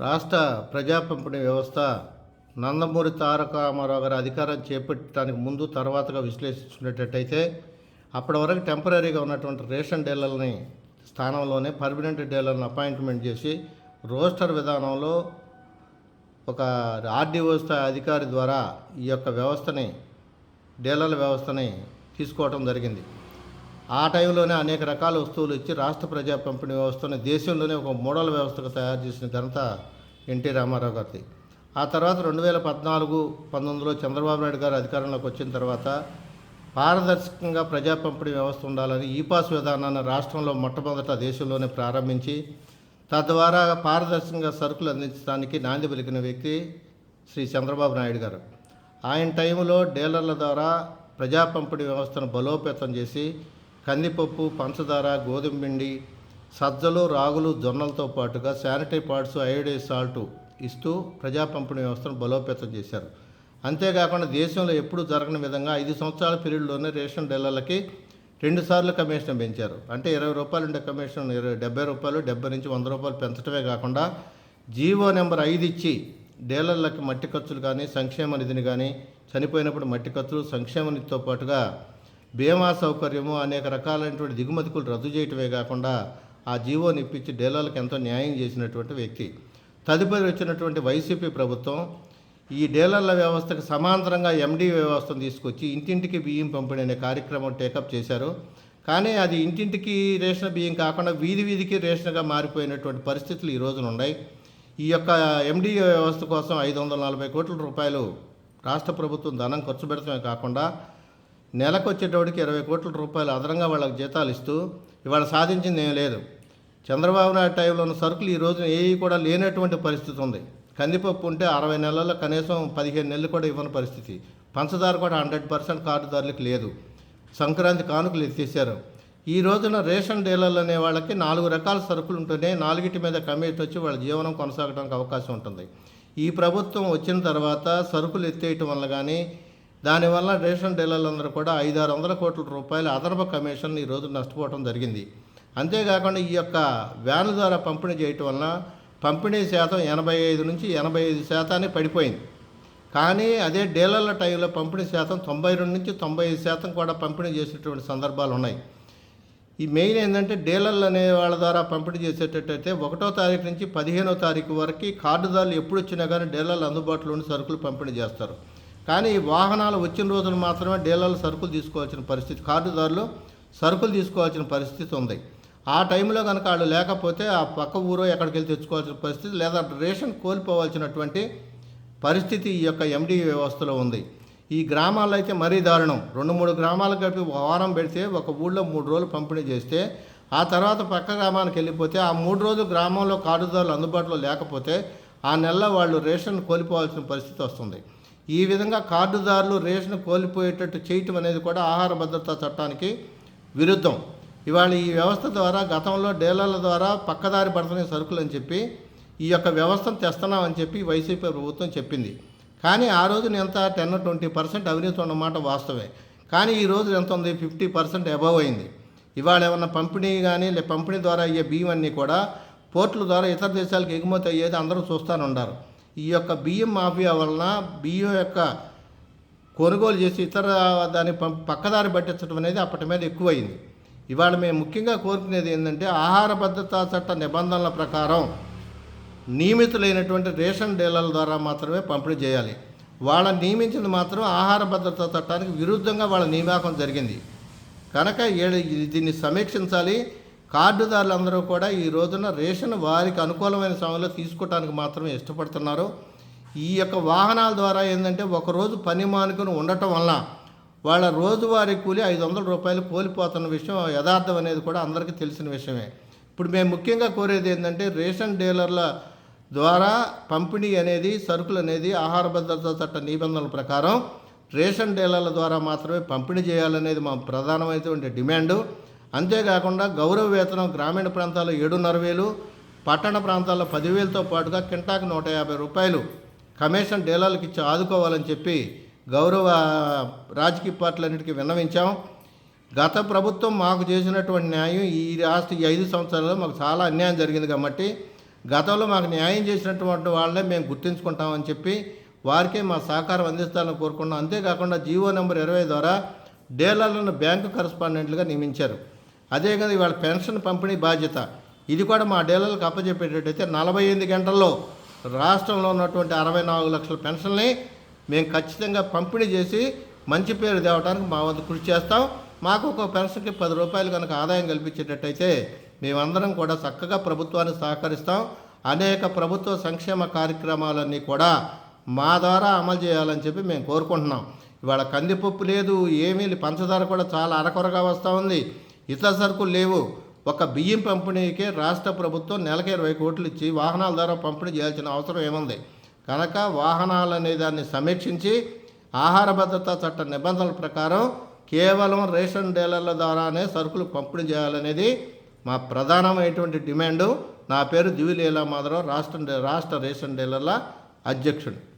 రాష్ట్ర ప్రజా పంపిణీ వ్యవస్థ నందమూరి తారక రామారావు గారు అధికారం చేపట్టడానికి ముందు తర్వాతగా విశ్లేషించుకునేటట్టయితే అప్పటి వరకు టెంపరీగా ఉన్నటువంటి రేషన్ డీలర్ని స్థానంలోనే పర్మనెంట్ డీలర్ని అపాయింట్మెంట్ చేసి రోస్టర్ విధానంలో ఒక ఆర్డీఓ స్థాయి అధికారి ద్వారా ఈ యొక్క వ్యవస్థని డీలర్ల వ్యవస్థని తీసుకోవడం జరిగింది. ఆ టైంలోనే అనేక రకాల వస్తువులు ఇచ్చి రాష్ట్ర ప్రజా పంపిణీ వ్యవస్థను దేశంలోనే ఒక మోడల్ వ్యవస్థగా తయారు చేసిన ఘనత ఎన్టీ రామారావు గారిది. ఆ తర్వాత రెండు వేల పద్నాలుగు పంతొమ్మిదిలో చంద్రబాబు నాయుడు గారు అధికారంలోకి వచ్చిన తర్వాత పారదర్శకంగా ప్రజా పంపిణీ వ్యవస్థ ఉండాలని ఈపాస్ విధానాన్ని రాష్ట్రంలో మొట్టమొదట దేశంలోనే ప్రారంభించి తద్వారా పారదర్శకంగా సరుకులు అందించడానికి నాంది పలికిన వ్యక్తి శ్రీ చంద్రబాబు నాయుడు గారు. ఆయన టైంలో డీలర్ల ద్వారా ప్రజా పంపిణీ వ్యవస్థను బలోపేతం చేసి కందిపప్పు పంచదార గోధుమ పిండి సజ్జలు రాగులు జొన్నలతో పాటుగా శానిటరీ పార్ట్స్ అయోడైజ్ సాల్ట్ ఇస్తూ ప్రజా పంపిణీ వ్యవస్థను బలోపేతం చేశారు. అంతేకాకుండా దేశంలో ఎప్పుడూ జరగని విధంగా ఐదు సంవత్సరాల పీరియడ్లోనే రేషన్ డీలర్లకి రెండుసార్లు కమిషన్ పెంచారు. అంటే ఇరవై రూపాయలు ఉండే కమిషన్ ఇరవై డెబ్బై రూపాయలు డెబ్బై నుంచి వంద రూపాయలు పెంచడమే కాకుండా జీవో నెంబర్ ఐదు ఇచ్చి డీలర్లకి మట్టి ఖర్చులు కానీ సంక్షేమ నిధిని కానీ చనిపోయినప్పుడు మట్టి ఖర్చులు సంక్షేమ నిధితో పాటుగా బీమా సౌకర్యము అనేక రకాలైనటువంటి దిగుమతులు రద్దు చేయటమే కాకుండా ఆ జీవోని ఇప్పించి డీలర్లకు ఎంతో న్యాయం చేసినటువంటి వ్యక్తి. తదుపరి వచ్చినటువంటి వైసీపీ ప్రభుత్వం ఈ డీలర్ల వ్యవస్థకు సమాంతరంగా ఎండీ వ్యవస్థను తీసుకొచ్చి ఇంటింటికి బియ్యం పంపిణీ అనే కార్యక్రమం టేకప్ చేశారు. కానీ అది ఇంటింటికి రేషన్ బియ్యం కాకుండా వీధి వీధికి రేషన్గా మారిపోయినటువంటి పరిస్థితులు ఈ రోజున ఉన్నాయి. ఈ యొక్క ఎండీ వ్యవస్థ కోసం ఐదు వందల నలభై కోట్ల రూపాయలు రాష్ట్ర ప్రభుత్వం ధనం ఖర్చు పెడతమే కాకుండా నెలకు వచ్చేటోడికి ఇరవై కోట్ల రూపాయలు అదనంగా వాళ్ళకి జీతాలు ఇస్తూ ఇవాళ సాధించింది ఏం లేదు. చంద్రబాబు నాయుడు టైంలో ఉన్న సరుకులు ఈ రోజున ఏవి కూడా లేనటువంటి పరిస్థితి ఉంది. కందిపప్పు ఉంటే అరవై నెలల్లో కనీసం పదిహేను నెలలు కూడా ఇవ్వని పరిస్థితి. పంచదార కూడా హండ్రెడ్ పర్సెంట్ కార్డుదారులకు లేదు. సంక్రాంతి కానుకలు ఎత్తేసారు ఈ రోజున రేషన్ డీలర్లు అనే వాళ్ళకి నాలుగు రకాల సరుకులు ఉంటేనే నాలుగిటి మీద కమిటీ వచ్చి వాళ్ళ జీవనం కొనసాగడానికి అవకాశం ఉంటుంది. ఈ ప్రభుత్వం వచ్చిన తర్వాత సరుకులు ఎత్తేయటం వల్ల కానీ దానివల్ల రేషన్ డీలర్లందరూ కూడా ఐదు ఆరు వందల కోట్ల రూపాయల అదనపు కమిషన్ ఈ రోజు నష్టపోవడం జరిగింది. అంతేకాకుండా ఈ యొక్క వ్యాన్ ద్వారా పంపిణీ చేయటం వలన పంపిణీ శాతం ఎనభై ఐదు నుంచి ఎనభై ఐదు శాతాన్ని పడిపోయింది. కానీ అదే డీలర్ల టైంలో పంపిణీ శాతం తొంభై రెండు నుంచి తొంభై ఐదు శాతం కూడా పంపిణీ చేసేటువంటి సందర్భాలు ఉన్నాయి. ఈ మెయిన్ ఏంటంటే డీలర్లు అనే వాళ్ళ ద్వారా పంపిణీ చేసేటట్టయితే ఒకటో తారీఖు నుంచి పదిహేనో తారీఖు వరకు కార్డుదారులు ఎప్పుడు వచ్చినా కానీ డీలర్లు అందుబాటులో సరుకులు పంపిణీ చేస్తారు. కానీ ఈ వాహనాలు వచ్చిన రోజున మాత్రమే డీలర్లు సరుకులు తీసుకోవాల్సిన పరిస్థితి కార్డుదారులు సరుకులు తీసుకోవాల్సిన పరిస్థితి ఉంది. ఆ టైంలో కనుక వాళ్ళు లేకపోతే ఆ పక్క ఊరో ఎక్కడికి వెళ్ళి తెచ్చుకోవాల్సిన పరిస్థితి లేదా రేషన్ కోల్పోవాల్సినటువంటి పరిస్థితి ఈ యొక్క ఎండి వ్యవస్థలో ఉంది. ఈ గ్రామాల్లో అయితే మరీ దారుణం. రెండు మూడు గ్రామాలు కలిపి వారం పెడితే ఒక ఊళ్ళో మూడు రోజులు పంపిణీ చేస్తే ఆ తర్వాత పక్క గ్రామానికి వెళ్ళిపోతే ఆ మూడు రోజులు గ్రామంలో కార్డుదారులు అందుబాటులో లేకపోతే ఆ నెలలో వాళ్ళు రేషన్ కోల్పోవాల్సిన పరిస్థితి వస్తుంది. ఈ విధంగా కార్డుదారులు రేషన్ కోల్పోయేటట్టు చేయటం అనేది కూడా ఆహార భద్రతా చట్టానికి విరుద్ధం. ఇవాళ ఈ వ్యవస్థ ద్వారా గతంలో డీలర్ల ద్వారా పక్కదారి పడుతున్న సరుకులు అని చెప్పి ఈ యొక్క వ్యవస్థను తెస్తున్నామని చెప్పి వైసీపీ ప్రభుత్వం చెప్పింది. కానీ ఆ రోజున ఎంత? టెన్ ట్వంటీ పర్సెంట్ అవినీతి ఉన్నమాట వాస్తవే కానీ ఈ రోజు ఎంత ఉంది? ఫిఫ్టీ పర్సెంట్ అబవ్ అయింది. ఇవాళ ఏమన్నా పంపిణీ కానీ లే పంపిణీ ద్వారా అయ్యే బియ్యం అన్నీ కూడా పోర్టుల ద్వారా ఇతర దేశాలకు ఎగుమతి అయ్యేది అందరూ చూస్తూనే ఉన్నారు ఈ యొక్క బియ్యం మాఫియా వలన బియ్యం యొక్క కొనుగోలు చేసి ఇతర దాన్ని పం- పక్కదారి పట్టించడం అనేది అప్పటి మీద ఎక్కువైంది. ఇవాళ మేము ముఖ్యంగా కోరుకునేది ఏంటంటే ఆహార భద్రతా చట్ట నిబంధనల ప్రకారం నియమితులైనటువంటి రేషన్ డీలర్ల ద్వారా మాత్రమే పంపిణీ చేయాలి. వాళ్ళని నియమించింది మాత్రం ఆహార భద్రతా చట్టానికి విరుద్ధంగా వాళ్ళ నియామకం జరిగింది. కనుక దీన్ని సమీక్షించాలి. కార్డుదారులందరూ కూడా ఈ రోజున రేషన్ వారికి అనుకూలమైన సమయంలో తీసుకోవడానికి మాత్రమే ఇష్టపడుతున్నారు. ఈ యొక్క వాహనాల ద్వారా ఏంటంటే ఒకరోజు పని మానుకుని ఉండటం వల్ల వాళ్ళ రోజువారీ కూలి ఐదు వందల రూపాయలు కోల్పోతున్న విషయం యథార్థం అనేది కూడా అందరికీ తెలిసిన విషయమే. ఇప్పుడు మేము ముఖ్యంగా కోరేది ఏంటంటే రేషన్ డీలర్ల ద్వారా పంపిణీ అనేది సరుకులు అనేది ఆహార భద్రత చట్ట నిబంధనల ప్రకారం రేషన్ డీలర్ల ద్వారా మాత్రమే పంపిణీ చేయాలనేది మా ప్రధానమైనటువంటి డిమాండు. అంతేకాకుండా గౌరవ వేతనం గ్రామీణ ప్రాంతాల్లో ఏడున్నర వేలు పట్టణ ప్రాంతాల్లో పదివేలతో పాటుగా కింటాకు నూట యాభై రూపాయలు కమిషన్ డీలర్లకు ఇచ్చి ఆదుకోవాలని చెప్పి గౌరవ రాజకీయ పార్టీలన్నిటికీ విన్నవించాం. గత ప్రభుత్వం మాకు చేసినటువంటి న్యాయం ఈ రాష్ట్ర ఈ ఐదు సంవత్సరాల్లో మాకు చాలా అన్యాయం జరిగింది కాబట్టి గతంలో మాకు న్యాయం చేసినటువంటి వాళ్ళనే మేము గుర్తించుకుంటామని చెప్పి వారికే మా సహకారం అందిస్తారని కోరుకున్నాం. అంతేకాకుండా జీవో నెంబర్ ఇరవై ద్వారా డీలర్లను బ్యాంకు కరస్పాండెంట్లుగా నియమించారు. అదే కదా ఇవాళ పెన్షన్ పంపిణీ బాధ్యత. ఇది కూడా మా డీలర్లకు అప్పచెప్పేటట్టయితే నలభై ఎనిమిది గంటల్లో రాష్ట్రంలో ఉన్నటువంటి అరవై నాలుగు లక్షల పెన్షన్ని మేము ఖచ్చితంగా పంపిణీ చేసి మంచి పేరు తేవడానికి మా వంతు కృషి చేస్తాం. మాకు ఒక పెన్షన్కి పది రూపాయలు కనుక ఆదాయం కల్పించేటట్టయితే మేమందరం కూడా చక్కగా ప్రభుత్వానికి సహకరిస్తాం. అనేక ప్రభుత్వ సంక్షేమ కార్యక్రమాలన్నీ కూడా మా ద్వారా అమలు చేయాలని చెప్పి మేము కోరుకుంటున్నాం. ఇవాళ కందిపప్పు లేదు ఏమీ పంచదార కూడా చాలా అరకొరగా వస్తూ ఉంది. ఇతర సరుకులు లేవు. ఒక బియ్యం పంపిణీకే రాష్ట్ర ప్రభుత్వం నెలకి ఇరవై కోట్లు ఇచ్చి వాహనాల ద్వారా పంపిణీ చేయాల్సిన అవసరం ఏముంది? కనుక వాహనాలు అనే దాన్ని సమీక్షించి ఆహార భద్రతా చట్ట నిబంధనల ప్రకారం కేవలం రేషన్ డీలర్ల ద్వారానే సరుకులు పంపిణీ చేయాలనేది మా ప్రధానమైనటువంటి డిమాండు. నా పేరు దివిలీలా మాధవరావు రాష్ట్ర రాష్ట్ర రేషన్ డీలర్ల అధ్యక్షుడు.